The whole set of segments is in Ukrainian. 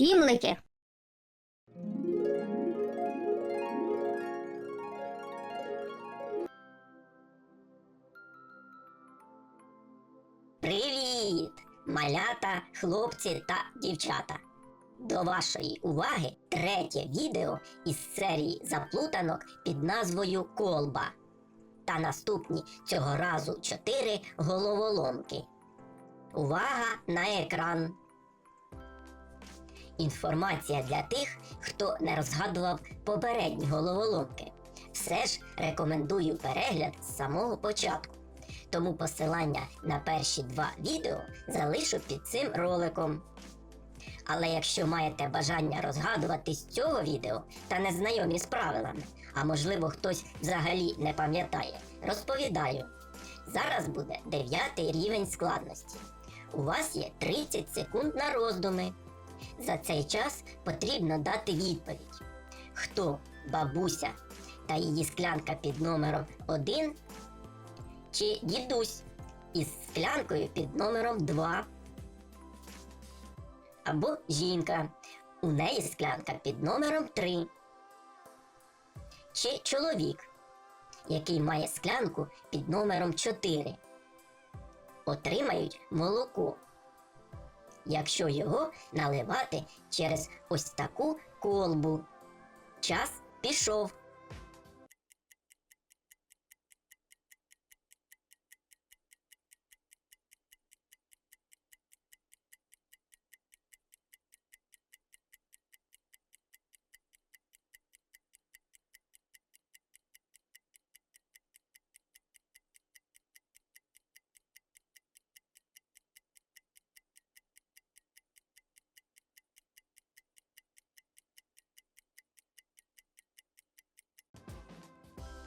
сімлики. Привіт! Малята, хлопці та дівчата! До вашої уваги третє відео із серії заплутанок під назвою Колба. Та наступні цього разу чотири головоломки. Увага на екран! Інформація для тих, хто не розгадував попередні головоломки. Все ж рекомендую перегляд з самого початку. Тому посилання на перші два відео залишу під цим роликом. Але якщо маєте бажання розгадувати з цього відео та не знайомі з правилами, а можливо хтось взагалі не пам'ятає, розповідаю. Зараз буде дев'ятий рівень складності. У вас є 30 секунд на роздуми. За цей час потрібно дати відповідь. Хто бабуся та її склянка під номером 1 чи дідусь із склянкою під номером 2. Або жінка. У неї склянка під номером 3. Чи чоловік, який має склянку під номером 4. Отримають молоко. Якщо його наливати через ось таку колбу. Час пішов.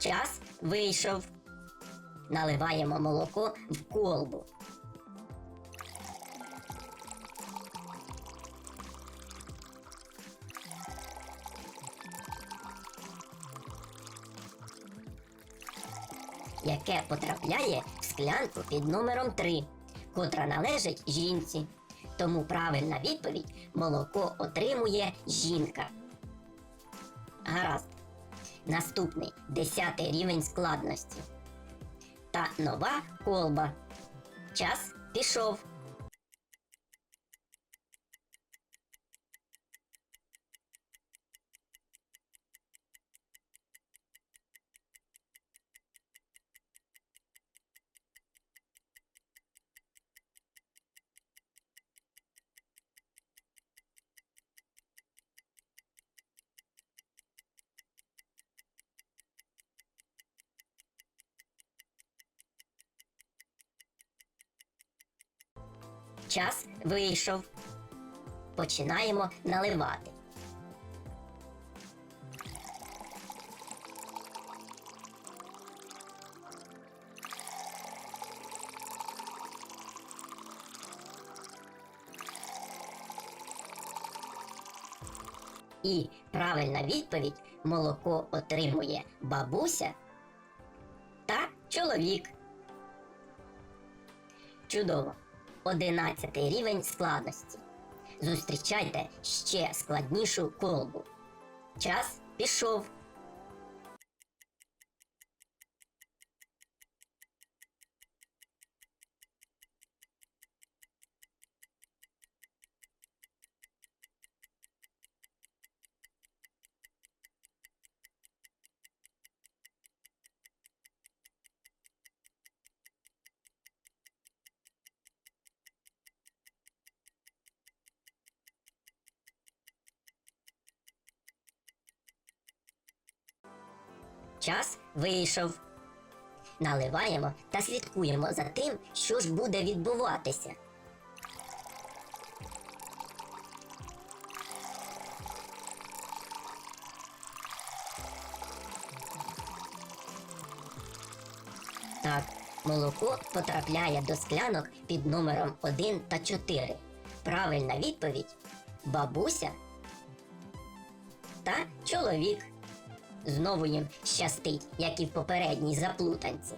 Час вийшов. Наливаємо молоко в колбу. Яке потрапляє в склянку під номером 3, котра належить жінці. Тому правильна відповідь молоко отримує жінка. Гаразд. Наступний десятий рівень складності. Та нова колба. Час пішов. Час вийшов. Починаємо наливати. І правильна відповідь молоко отримує бабуся та чоловік. Чудово. Одинадцятий рівень складності. Зустрічайте ще складнішу колбу. Час пішов. Час вийшов. Наливаємо та слідкуємо за тим, що ж буде відбуватися. Так, молоко потрапляє до склянок під номером 1 та 4. Правильна відповідь бабуся та чоловік. Знову їм щастить, як і в попередній заплутанці.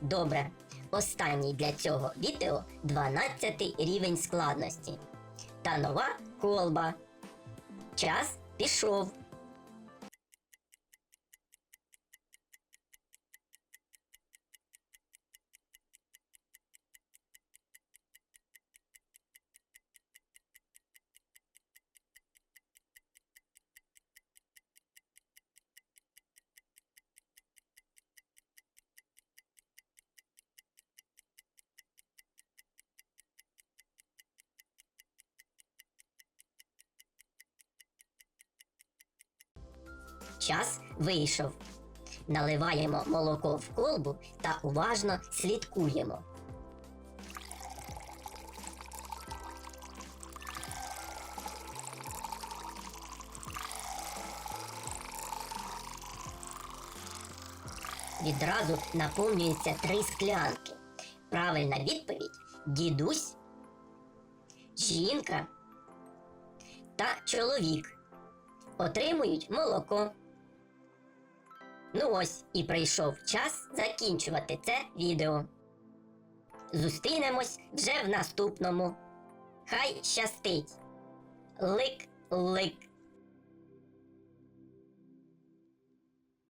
Добре, останній для цього відео 12 рівень складності. та нова колба. Час пішов. Час вийшов. Наливаємо молоко в колбу та уважно слідкуємо. Відразу наповнюється три склянки. Правильна відповідь дідусь, жінка та чоловік отримують молоко. Ну ось і прийшов час закінчувати це відео. Зустрінемось вже в наступному. Хай щастить! Лик-лик!